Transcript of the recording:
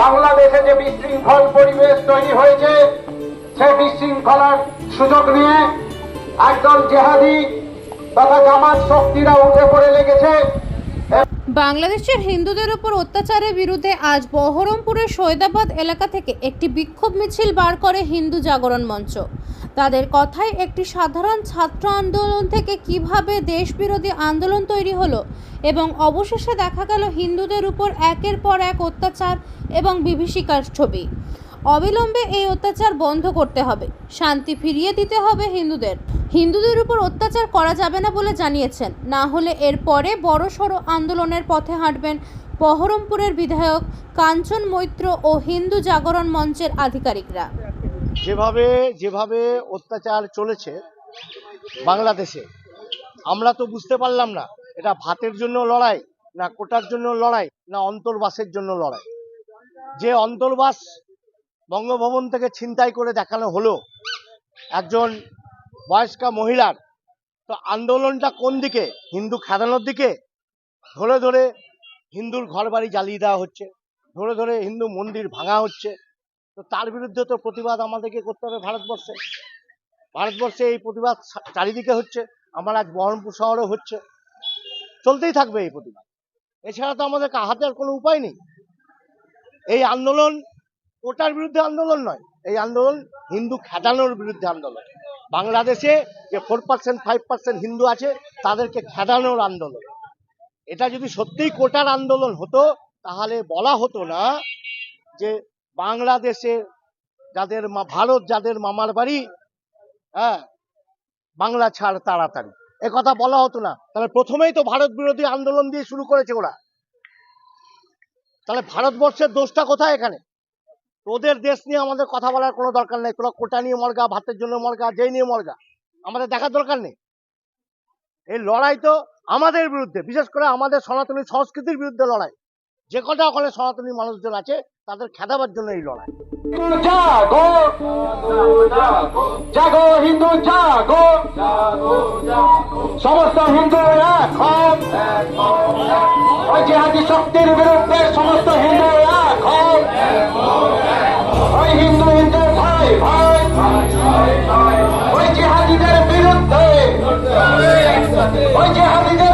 বাংলাদেশে যে বিশৃঙ্খল পরিবেশ তৈরি হয়েছে, সে বিশৃঙ্খলার সুযোগ নিয়ে একদল জেহাদি তথা জামাত শক্তিরা উঠে পড়ে লেগেছে। বাংলাদেশের হিন্দুদের উপর অত্যাচারের বিরুদ্ধে আজ বহরমপুরের সৈদাবাদ এলাকা থেকে একটি বিক্ষোভ মিছিল বার করে হিন্দু জাগরণ মঞ্চ। তাদের কথায় একটি সাধারণ ছাত্র আন্দোলন থেকে কীভাবে দেশবিরোধী আন্দোলন তৈরি হলো এবং অবশেষে দেখা গেল হিন্দুদের উপর একের পর এক অত্যাচার এবং বিভীষিকার ছবি। অবিলম্বে এই অত্যাচার বন্ধ করতে হবে, শান্তি ফিরিয়ে দিতে হবে হিন্দুদের। হিন্দুদের উপর অত্যাচার করা যাবে না বলে জানিয়েছেন। না হলে এর পরে বড় সড়ো আন্দোলনের পথে হাঁটবেন বহরমপুরের বিধায়ক কাঞ্চন মৈত্র ও হিন্দু জাগরণ মঞ্চের আধিকারিকরা। যেভাবে যেভাবে অত্যাচার চলেছে বাংলাদেশে, আমরা তো বুঝতে পারলাম না, এটা ভাতের জন্য লড়াই, না কোটার জন্য লড়াই, না অন্তর্বাসের জন্য লড়াই। যে অন্তর্বাস বঙ্গভবন থেকে ছিনতাই করে দেখানো হলো, একজন বয়স্কা মহিলার, তো আন্দোলনটা কোন দিকে? হিন্দু খেদানোর দিকে? ধরে ধরে হিন্দুর ঘর বাড়ি জ্বালিয়ে দেওয়া হচ্ছে, ধরে ধরে হিন্দু মন্দির ভাঙা হচ্ছে তো তার বিরুদ্ধে তো প্রতিবাদ আমাদেরকে করতে হবে ভারতবর্ষে। ভারতবর্ষে এই প্রতিবাদ চারিদিকে হচ্ছে, আমার আজ বহরমপুর শহরে হচ্ছে। চলতেই থাকবে এই প্রতিবাদ। এছাড়া তো আমাদের হাতে আর কোনো উপায় নেই। এই আন্দোলন ওটার বিরুদ্ধে আন্দোলন নয়, এই আন্দোলন হিন্দু খেদানোর বিরুদ্ধে আন্দোলন। বাংলাদেশে যে four percent five percent Hindu আছে, তাদেরকে খেদানোর আন্দোলন। এটা যদি সত্যিই কোটার আন্দোলন হতো, তাহলে বলা হতো না যে বাংলাদেশে যাদের ভারত যাদের মামার বাড়ি হ্যাঁ বাংলা ছাড় তাড়াতাড়ি। এ কথা বলা হতো না। তাহলে প্রথমেই তো ভারত বিরোধী আন্দোলন দিয়ে শুরু করেছে ওরা। তাহলে ভারতবর্ষের দোষটা কোথায় এখানে? তোদের দেশ নিয়ে আমাদের কথা বলার কোনো দরকার নেই। তোরা কোটা নিয়ে মরগা, ভাতের জন্য মরগা, যেই নিয়ে মরগা। আমাদের দেখার দরকার নেই। এই লড়াই তো আমাদের বিরুদ্ধে, বিশেষ করে আমাদের সনাতনী সংস্কৃতির বিরুদ্ধে লড়াই। যে কটা ওখানে সনাতনী মানুষজন আছে তাদের খেদাবার জন্য এই লড়াই। জাগো হিন্দু, জাগো সমস্ত হিন্দু ওই জেহাদি শক্তির বিরুদ্ধে সমস্ত হিন্দু ওই হিন্দু হিন্দু, ভাই ভাই। ওই জেহাদিদের বিরুদ্ধে, ওই জেহাদিদের